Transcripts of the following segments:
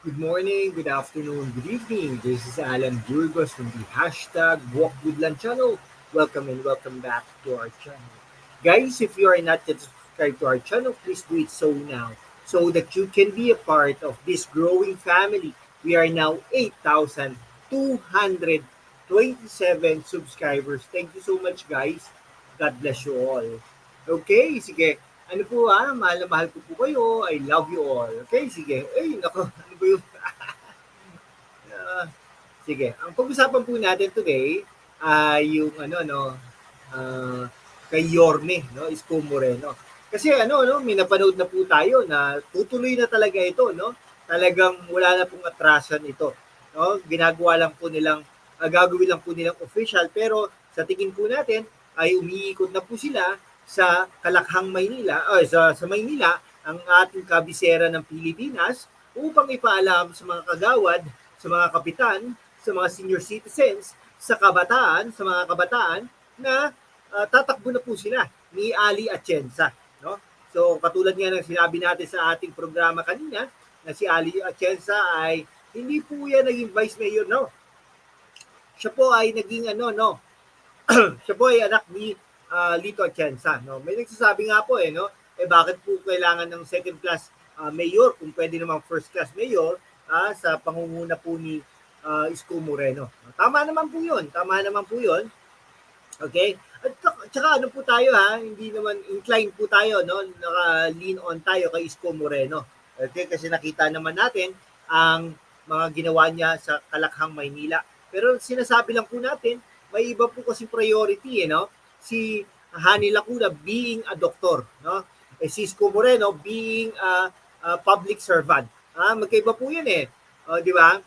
Good morning, good afternoon, good evening. This is Alan Burgos from the hashtag Walk with Lan channel. Welcome and welcome back to our channel. Guys, if you are not yet subscribed to our channel, please do it so now so that you can be a part of this growing family. We are now 8,227 subscribers. Thank you so much, guys. God bless you all. Okay, sige. Ano po ah, mahal na mahal ko po kayo. I love you all. Okay, sige. Ay, nako, ano ba yun? uh, sige, ang pag-usapan po natin today ay yung ano, no, uh, kay Yorme, no, Isko Moreno. Kasi ano, no, may napanood na po tayo na tutuloy na talaga ito, no? Talagang wala na pong atrasan ito. No? Ginagawa lang po nilang, uh, gagawin lang po nilang official, pero sa tingin po natin, ay umiikot na po sila sa Kalakhang, Maynila, ay sa, sa Maynila, ang ating kabisera ng Pilipinas upang ipaalam sa mga kagawad, sa mga kapitan, sa mga senior citizens, sa kabataan, sa mga kabataan na uh, tatakbo na po sila ni Ali Atienza. No? So katulad nga ng sinabi natin sa ating programa kanina na si Ali Atienza ay hindi po yan naging vice mayor, no? Siya po ay naging ano, no? siya po ay anak ni uh, Lito Atienza. No? May nagsasabi nga po eh, no? eh bakit po kailangan ng second class uh, mayor kung pwede namang first class mayor uh, sa pangunguna po ni uh, Isko Moreno. Tama naman po yun. Tama naman po yun. Okay? At tsaka ano po tayo ha, hindi naman inclined po tayo, no? Naka-lean on tayo kay Isko Moreno. Okay? Kasi nakita naman natin ang mga ginawa niya sa Kalakhang, Maynila. Pero sinasabi lang po natin, may iba po kasi priority, eh, no? Si Hani Lacuna being a doctor, no? Eh, si Isko Moreno being a, a public servant. Ah, magkaiba po 'yan eh. Oh, di ba?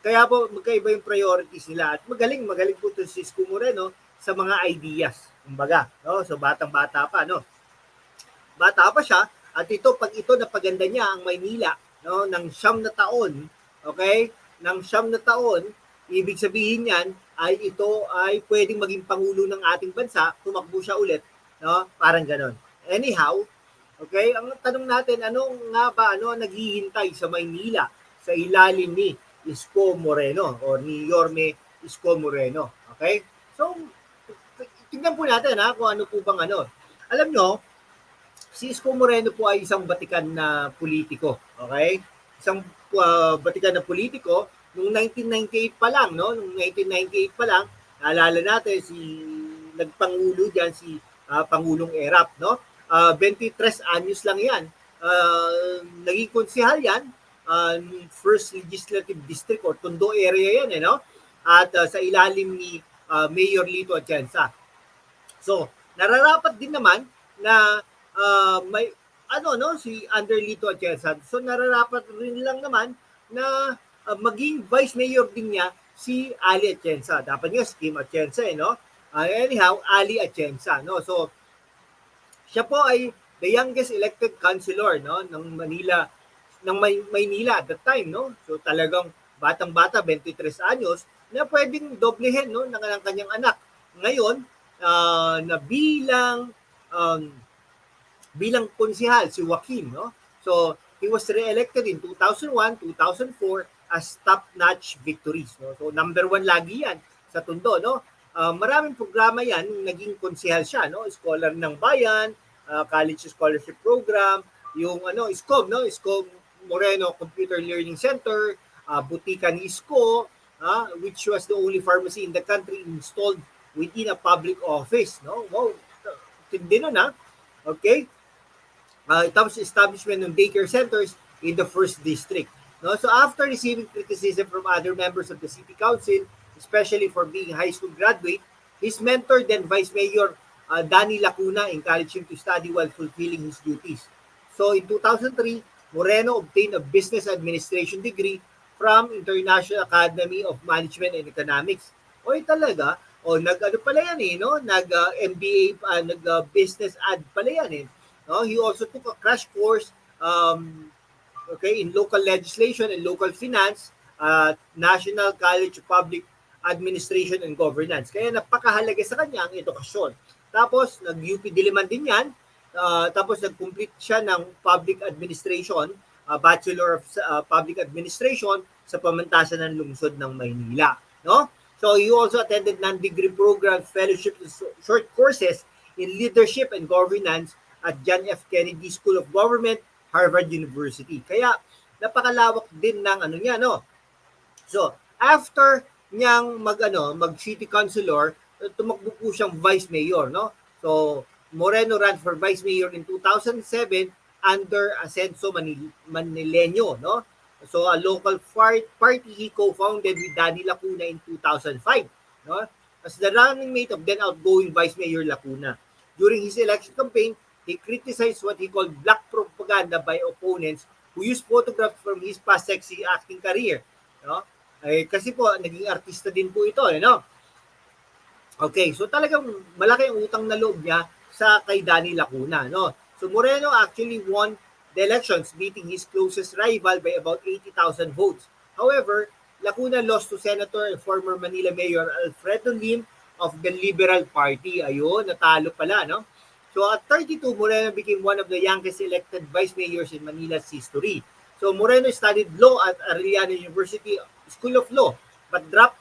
Kaya po magkaiba yung priorities nila at magaling magaling po 'to si Isko Moreno sa mga ideas. Kumbaga, no? So batang-bata pa, no? Bata pa siya at ito pag ito napaganda niya ang Maynila, no, ng siyam na taon, okay? Ng siyam na taon, ibig sabihin niyan, ay ito ay pwedeng maging pangulo ng ating bansa, tumakbo siya ulit, no? Parang ganon. Anyhow, okay, ang tanong natin, ano nga ba, ano naghihintay sa Maynila sa ilalim ni Isko Moreno o ni Yorme Isko Moreno, okay? So, tingnan po natin ha, kung ano po bang ano. Alam nyo, si Isko Moreno po ay isang batikan na politiko, okay? Isang uh, batikan na politiko Noong 1998 pa lang, no? Noong 1998 pa lang, naalala natin si nagpangulo diyan si uh, Pangulong Erap, no? Uh, ah, 23 anyos lang 'yan. Uh, naging konsehal 'yan uh, first legislative district or Tondo area 'yan, eh, no? At uh, sa ilalim ni uh, Mayor Lito Atienza. So, nararapat din naman na uh, may ano no si under Lito Atienza. So nararapat rin lang naman na uh, maging vice mayor din niya si Ali Atienza. Dapat nga si Kim Atienza, eh, no? Uh, anyhow, Ali Atienza, no? So, siya po ay the youngest elected councilor, no? ng Manila, ng May- Maynila at that time, no? So, talagang batang-bata, 23 anyos, na pwedeng doblehin, no? ng, ng kanyang anak. Ngayon, uh, na bilang um, bilang konsihal si Joaquin, no? So, he was re-elected in 2001, 2004, as top-notch victories. No? So number one lagi yan sa Tondo. No? Uh, maraming programa yan, naging konsehal siya, no? scholar ng bayan, uh, college scholarship program, yung ano, SCOM, no? SCOM Moreno Computer Learning Center, uh, Butika ni ISCO, uh, which was the only pharmacy in the country installed within a public office. No? Wow, tindi nun ha. Okay? Uh, tapos establishment ng daycare centers in the first district. No? So after receiving criticism from other members of the city council, especially for being a high school graduate, his mentor then Vice Mayor uh, Danny Lacuna encouraged him to study while fulfilling his duties. So in 2003, Moreno obtained a business administration degree from International Academy of Management and Economics. Oy talaga, o nag ano pala yan eh, no? Nag uh, MBA uh, nag uh, business ad pala yan eh. No? He also took a crash course um, okay, in local legislation and local finance uh, National College of Public Administration and Governance. Kaya napakahalaga sa kanya ang edukasyon. Tapos, nag-UP Diliman din yan. Uh, tapos, nag-complete siya ng public administration uh, Bachelor of uh, Public Administration sa pamantasan ng lungsod ng Maynila. No? So he also attended non-degree program fellowship and short courses in leadership and governance at John F. Kennedy School of Government, Harvard University. Kaya napakalawak din ng ano niya, no? So, after niyang mag ano, mag city councilor, tumakbo po siyang vice mayor, no? So, Moreno ran for vice mayor in 2007 under Ascenso Manil- Manileño, no? So, a local party he co-founded with Danny Lacuna in 2005, no? As the running mate of then outgoing Vice Mayor Lacuna. During his election campaign, he criticized what he called black propaganda by opponents who used photographs from his past sexy acting career, no? Eh, kasi po, naging artista din po ito, eh, no? Okay, so talagang malaki ang utang na loob niya sa kay Danny Lacuna, no? So Moreno actually won the elections, beating his closest rival by about 80,000 votes. However, Lacuna lost to Senator and former Manila Mayor Alfredo Lim of the Liberal Party. Ayun, natalo pala, no? So at 32, Moreno became one of the youngest elected vice mayors in Manila's history. So Moreno studied law at Arellano University School of Law, but dropped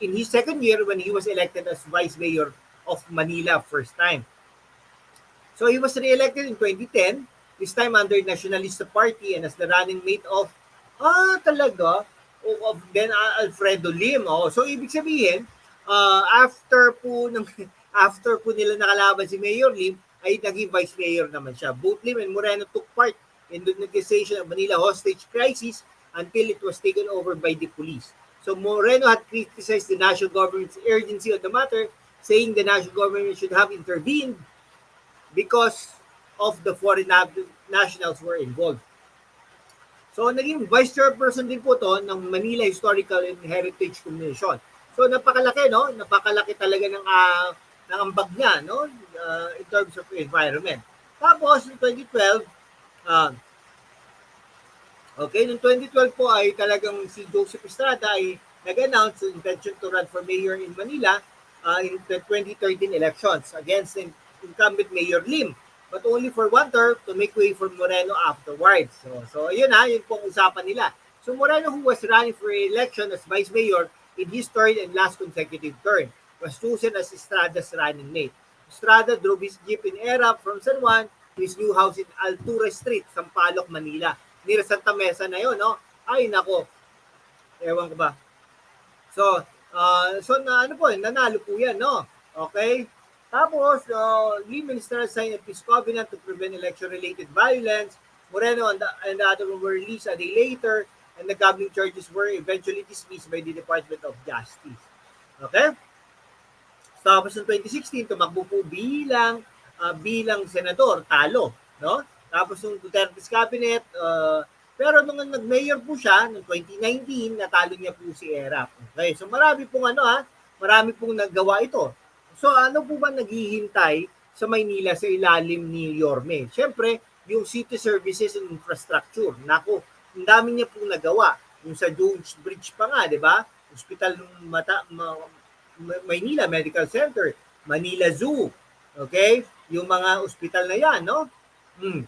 in his second year when he was elected as vice mayor of Manila first time. So he was re-elected in 2010, this time under Nationalista Party and as the running mate of, ah, talaga, of, then uh, Alfredo Lim. Oh. So ibig sabihin, uh, after po ng after po nila nakalaban si Mayor Lim, ay naging vice mayor naman siya. Both Lim and Moreno took part in the negotiation of Manila hostage crisis until it was taken over by the police. So Moreno had criticized the national government's urgency on the matter, saying the national government should have intervened because of the foreign nationals were involved. So naging vice chairperson din po to ng Manila Historical and Heritage Commission. So napakalaki no, napakalaki talaga ng uh, ng ambag niya no uh, in terms of environment. Tapos in 2012 uh, Okay, noong 2012 po ay talagang si Joseph Estrada ay nag-announce the intention to run for mayor in Manila uh, in the 2013 elections against incumbent Mayor Lim but only for one term to make way for Moreno afterwards. So, so yun ha, yun pong usapan nila. So Moreno who was running for election as vice mayor in his third and last consecutive term was chosen as Estrada's running mate. Estrada drove his jeep in era from San Juan to his new house in Altura Street, Sampaloc, Manila. Near Santa Mesa na yun, no? Ay, nako. Ewan ko ba. So, uh, so na, ano po, nanalo po yan, no? Okay? Tapos, uh, Lee Minister signed a peace covenant to prevent election-related violence. Moreno and the, and the other were released a day later and the gambling charges were eventually dismissed by the Department of Justice. Okay? Tapos noong 2016, tumakbo po bilang uh, bilang senador, talo. No? Tapos nung Duterte's cabinet, uh, pero nung nag-mayor po siya, noong 2019, natalo niya po si Erap. Okay, so marami pong ano ha, marami pong naggawa ito. So ano po ba naghihintay sa Maynila sa ilalim ni Yorme? Siyempre, yung city services and infrastructure. Nako, ang dami niya pong nagawa. Yung sa Jones Bridge pa nga, di ba? Hospital ng Mata, Ma, Maynila Medical Center, Manila Zoo, okay? Yung mga ospital na yan, no? Hmm.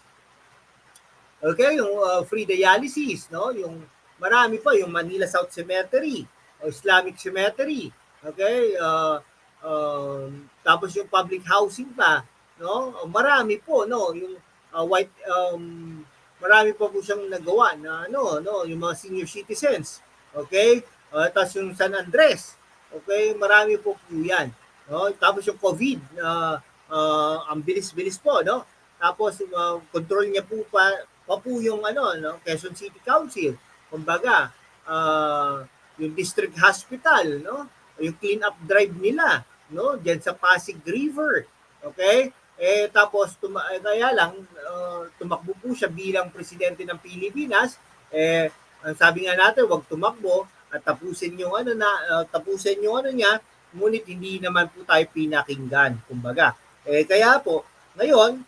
Okay, yung uh, free dialysis, no? Yung marami pa, yung Manila South Cemetery, o Islamic Cemetery, okay? Uh, uh, tapos yung public housing pa, no? Marami po, no? Yung uh, white, um, marami pa po siyang nagawa na, ano, no? Yung mga senior citizens, okay? Uh, tapos yung San Andres, okay? Marami po po yan, no? Tapos yung COVID, uh, uh, ang bilis-bilis po, no? Tapos uh, control niya po pa pa po yung ano, no, Quezon City Council. Kumbaga, uh, yung district hospital, no, yung clean up drive nila, no, diyan sa Pasig River. Okay? Eh tapos tuma- eh, kaya lang uh, tumakbo po siya bilang presidente ng Pilipinas. Eh ang sabi nga natin, wag tumakbo at tapusin yung ano na uh, tapusin yung ano niya, ngunit hindi naman po tayo pinakinggan, kumbaga. Eh kaya po, ngayon,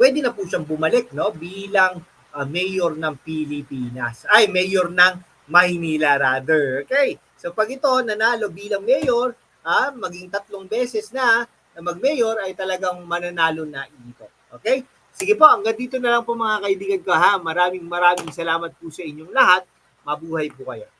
pwede na po siyang bumalik no bilang uh, mayor ng Pilipinas. Ay, mayor ng Maynila rather. Okay? So pag ito nanalo bilang mayor, ah, maging tatlong beses na na mag-mayor ay talagang mananalo na ito. Okay? Sige po, hanggang dito na lang po mga kaibigan ko ha. Maraming maraming salamat po sa inyong lahat. Mabuhay po kayo.